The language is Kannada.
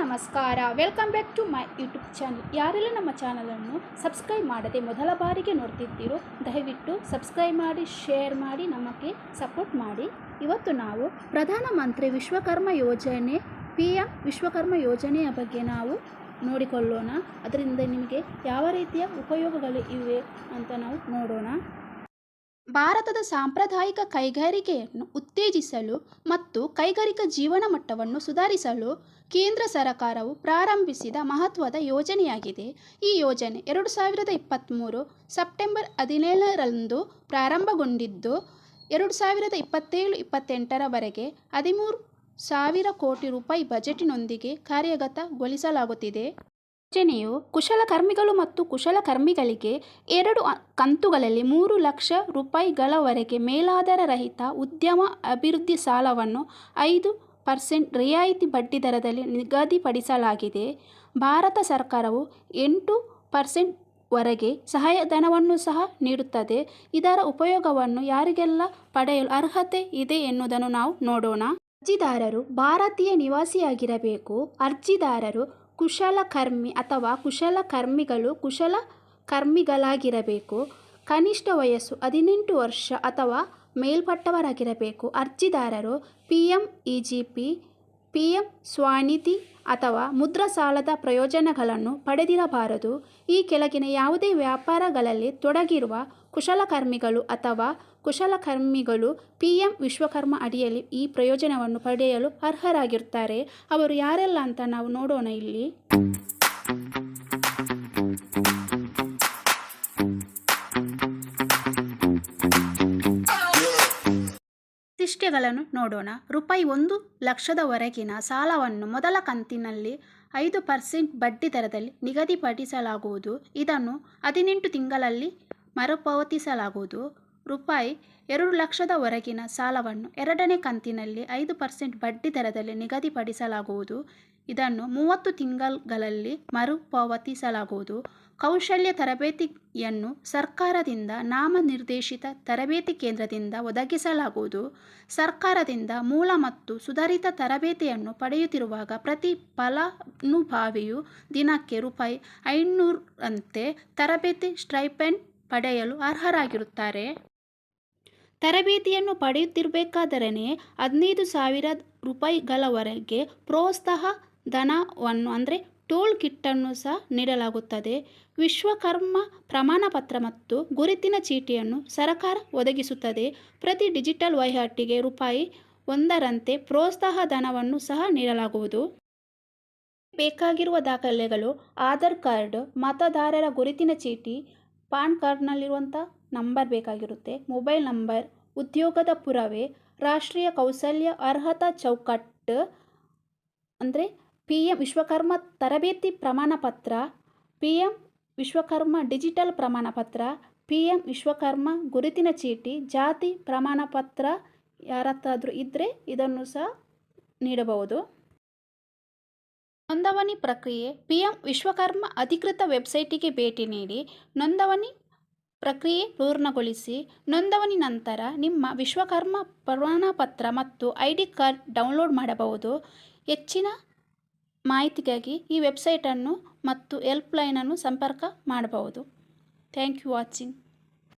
ನಮಸ್ಕಾರ. Welcome back to my YouTube channel ಯಾರೆಲ್ಲ ನಮ್ಮ ಚಾನಲನ್ನು ಸಬ್ಸ್ಕ್ರೈಬ್ ಮಾಡದೆ ಮೊದಲ ಬಾರಿಗೆ ನೋಡ್ತಿದ್ದೀರೋ, ದಯವಿಟ್ಟು ಸಬ್ಸ್ಕ್ರೈಬ್ ಮಾಡಿ ಶೇರ್ ಮಾಡಿ, ನಮಗೆ ಸಪೋರ್ಟ್ ಮಾಡಿ. ಇವತ್ತು ನಾವು ಪ್ರಧಾನಮಂತ್ರಿ ವಿಶ್ವಕರ್ಮ ಯೋಜನೆ ಪಿ ಎಂ ವಿಶ್ವಕರ್ಮ ಯೋಜನೆಯ ಬಗ್ಗೆ ನಾವು ನೋಡಿಕೊಳ್ಳೋಣ. ಅದರಿಂದ ನಿಮಗೆ ಯಾವ ರೀತಿಯ ಉಪಯೋಗಗಳು ಇವೆ ಅಂತ ನಾವು ನೋಡೋಣ. ಭಾರತದ ಸಾಂಪ್ರದಾಯಿಕ ಕೈಗಾರಿಕೆಯನ್ನು ಉತ್ತೇಜಿಸಲು ಮತ್ತು ಕೈಗಾರಿಕಾ ಜೀವನ ಮಟ್ಟವನ್ನು ಸುಧಾರಿಸಲು ಕೇಂದ್ರ ಸರ್ಕಾರವು ಪ್ರಾರಂಭಿಸಿದ ಮಹತ್ವದ ಯೋಜನೆಯಾಗಿದೆ. ಈ ಯೋಜನೆ ಎರಡು ಸಾವಿರದ ಇಪ್ಪತ್ತ್ಮೂರು ಸೆಪ್ಟೆಂಬರ್ ಹದಿನೇಳರಂದು ಪ್ರಾರಂಭಗೊಂಡಿದ್ದು, ಎರಡು ಸಾವಿರದ ಇಪ್ಪತ್ತೇಳು ಇಪ್ಪತ್ತೆಂಟರವರೆಗೆ ಹದಿಮೂರು ಸಾವಿರ ಕೋಟಿ ರೂಪಾಯಿ ಬಜೆಟಿನೊಂದಿಗೆ ಕಾರ್ಯಗತಗೊಳಿಸಲಾಗುತ್ತಿದೆ. ಯೋಜನೆಯು ಕುಶಲಕರ್ಮಿಗಳು ಮತ್ತು ಕುಶಲಕರ್ಮಿಗಳಿಗೆ ಎರಡು ಕಂತುಗಳಲ್ಲಿ ಮೂರು ಲಕ್ಷ ರೂಪಾಯಿಗಳವರೆಗೆ ಮೇಲಾಧಾರ ರಹಿತ ಉದ್ಯಮ ಅಭಿವೃದ್ಧಿ ಸಾಲವನ್ನು ಐದು ಪರ್ಸೆಂಟ್ ರಿಯಾಯಿತಿ ಬಡ್ಡಿದರದಲ್ಲಿ ನಿಗದಿಪಡಿಸಲಾಗಿದೆ. ಭಾರತ ಸರ್ಕಾರವು ಎಂಟು ಪರ್ಸೆಂಟ್ ವರೆಗೆ ಸಹಾಯಧನವನ್ನು ಸಹ ನೀಡುತ್ತದೆ. ಇದರ ಉಪಯೋಗವನ್ನು ಯಾರಿಗೆಲ್ಲ ಪಡೆಯಲು ಅರ್ಹತೆ ಇದೆ ಎನ್ನುವುದನ್ನು ನಾವು ನೋಡೋಣ. ಅರ್ಜಿದಾರರು ಭಾರತೀಯ ನಿವಾಸಿಯಾಗಿರಬೇಕು. ಅರ್ಜಿದಾರರು ಕುಶಲಕರ್ಮಿ ಅಥವಾ ಕುಶಲಕರ್ಮಿಗಳು ಕುಶಲಕರ್ಮಿಗಳಾಗಿರಬೇಕು. ಕನಿಷ್ಠ ವಯಸ್ಸು ಹದಿನೆಂಟು ವರ್ಷ ಅಥವಾ ಮೇಲ್ಪಟ್ಟವರಾಗಿರಬೇಕು. ಅರ್ಜಿದಾರರು P M E G P P M Svanidhi ಅಥವಾ ಮುದ್ರಾ ಸಾಲದ ಪ್ರಯೋಜನಗಳನ್ನು ಪಡೆದಿರಬಾರದು. ಈ ಕೆಳಗಿನ ಯಾವುದೇ ವ್ಯಾಪಾರಗಳಲ್ಲಿ ತೊಡಗಿರುವ ಕುಶಲಕರ್ಮಿಗಳು ಅಥವಾ ಕುಶಲಕರ್ಮಿಗಳು ಪಿ ಎಂ ವಿಶ್ವಕರ್ಮ ಅಡಿಯಲ್ಲಿ ಈ ಪ್ರಯೋಜನವನ್ನು ಪಡೆಯಲು ಅರ್ಹರಾಗಿರುತ್ತಾರೆ. ಅವರು ಯಾರೆಲ್ಲ ಅಂತ ನಾವು ನೋಡೋಣ ಇಲ್ಲಿ. ಶಿಷ್ಟೆಗಳನ್ನು ನೋಡೋಣ. ರೂಪಾಯಿ ಒಂದು ಲಕ್ಷದವರೆಗಿನ ಸಾಲವನ್ನು ಮೊದಲ ಕಂತಿನಲ್ಲಿ ಐದು ಪರ್ಸೆಂಟ್ ಬಡ್ಡಿ ದರದಲ್ಲಿ ನಿಗದಿಪಡಿಸಲಾಗುವುದು. ಇದನ್ನು ಹದಿನೆಂಟು ತಿಂಗಳಲ್ಲಿ ಮರುಪಾವತಿಸಲಾಗುವುದು. ರೂಪಾಯಿ ಎರಡು ಲಕ್ಷದವರೆಗಿನ ಸಾಲವನ್ನು ಎರಡನೇ ಕಂತಿನಲ್ಲಿ ಐದು ಪರ್ಸೆಂಟ್ ಬಡ್ಡಿ ದರದಲ್ಲಿ ನಿಗದಿಪಡಿಸಲಾಗುವುದು. ಇದನ್ನು ಮೂವತ್ತು ತಿಂಗಳುಗಳಲ್ಲಿ ಮರುಪಾವತಿಸಲಾಗುವುದು. ಕೌಶಲ್ಯ ತರಬೇತಿಯನ್ನು ಸರ್ಕಾರದಿಂದ ನಾಮನಿರ್ದೇಶಿತ ತರಬೇತಿ ಕೇಂದ್ರದಿಂದ ಒದಗಿಸಲಾಗುವುದು. ಸರ್ಕಾರದಿಂದ ಮೂಲ ಮತ್ತು ಸುಧಾರಿತ ತರಬೇತಿಯನ್ನು ಪಡೆಯುತ್ತಿರುವಾಗ ಪ್ರತಿ ಫಲಾನುಭಾವಿಯು ದಿನಕ್ಕೆ ರೂಪಾಯಿ ಐನೂರಂತೆ ತರಬೇತಿ ಸ್ಟ್ರೈಪೆಂಡ್ ಪಡೆಯಲು ಅರ್ಹರಾಗಿರುತ್ತಾರೆ. ತರಬೇತಿಯನ್ನು ಪಡೆಯುತ್ತಿರಬೇಕಾದರೆ ಹದಿನೈದು ಸಾವಿರ ರೂಪಾಯಿಗಳವರೆಗೆ ಪ್ರೋತ್ಸಾಹ ಧನವನ್ನು, ಅಂದರೆ ಟೋಲ್ ಕಿಟ್ಟನ್ನು ಸಹ ನೀಡಲಾಗುತ್ತದೆ. ವಿಶ್ವಕರ್ಮ ಪ್ರಮಾಣಪತ್ರ ಮತ್ತು ಗುರುತಿನ ಚೀಟಿಯನ್ನು ಸರ್ಕಾರ ಒದಗಿಸುತ್ತದೆ. ಪ್ರತಿ ಡಿಜಿಟಲ್ ವಹಿವಾಟಿಗೆ ರೂಪಾಯಿ ಒಂದರಂತೆ ಪ್ರೋತ್ಸಾಹ ಧನವನ್ನು ಸಹ ನೀಡಲಾಗುವುದು. ಬೇಕಾಗಿರುವ ದಾಖಲೆಗಳು, ಆಧಾರ್ ಕಾರ್ಡ್, ಮತದಾರರ ಗುರುತಿನ ಚೀಟಿ, ಪಾನ್ ಕಾರ್ಡ್ನಲ್ಲಿರುವಂಥ ನಂಬರ್ ಬೇಕಾಗಿರುತ್ತೆ. ಮೊಬೈಲ್ ನಂಬರ್, ಉದ್ಯೋಗದ ಪುರಾವೆ, ರಾಷ್ಟ್ರೀಯ ಕೌಶಲ್ಯ ಅರ್ಹತಾ ಚೌಕಟ್ಟು, ಅಂದರೆ ಪಿ ಎಂ ವಿಶ್ವಕರ್ಮ ತರಬೇತಿ ಪ್ರಮಾಣಪತ್ರ ಪಿ ಎಂ ವಿಶ್ವಕರ್ಮ ಡಿಜಿಟಲ್ ಪ್ರಮಾಣಪತ್ರ ಪಿ ಎಂ ವಿಶ್ವಕರ್ಮ ಗುರುತಿನ ಚೀಟಿ, ಜಾತಿ ಪ್ರಮಾಣಪತ್ರ ಯಾರತ್ತಾದರೂ ಇದ್ದರೆ ಇದನ್ನು ಸಹ ನೀಡಬಹುದು. ನೋಂದಣಿ ಪ್ರಕ್ರಿಯೆ ಪಿ ಎಂ ವಿಶ್ವಕರ್ಮ ಅಧಿಕೃತ ವೆಬ್ಸೈಟಿಗೆ ಭೇಟಿ ನೀಡಿ ನೋಂದಣಿ ಪ್ರಕ್ರಿಯೆ ಪೂರ್ಣಗೊಳಿಸಿ ನೋಂದಣಿ ನಂತರ ನಿಮ್ಮ ವಿಶ್ವಕರ್ಮ ಪ್ರಮಾಣಪತ್ರ ಮತ್ತು ಐ ಡಿ ಕಾರ್ಡ್ ಡೌನ್ಲೋಡ್ ಮಾಡಬಹುದು. ಹೆಚ್ಚಿನ ಮಾಹಿತಿಗಾಗಿ ಈ ವೆಬ್ಸೈಟನ್ನು ಮತ್ತು ಹೆಲ್ಪ್ಲೈನನ್ನು ಸಂಪರ್ಕ ಮಾಡಬಹುದು. Thank you watching.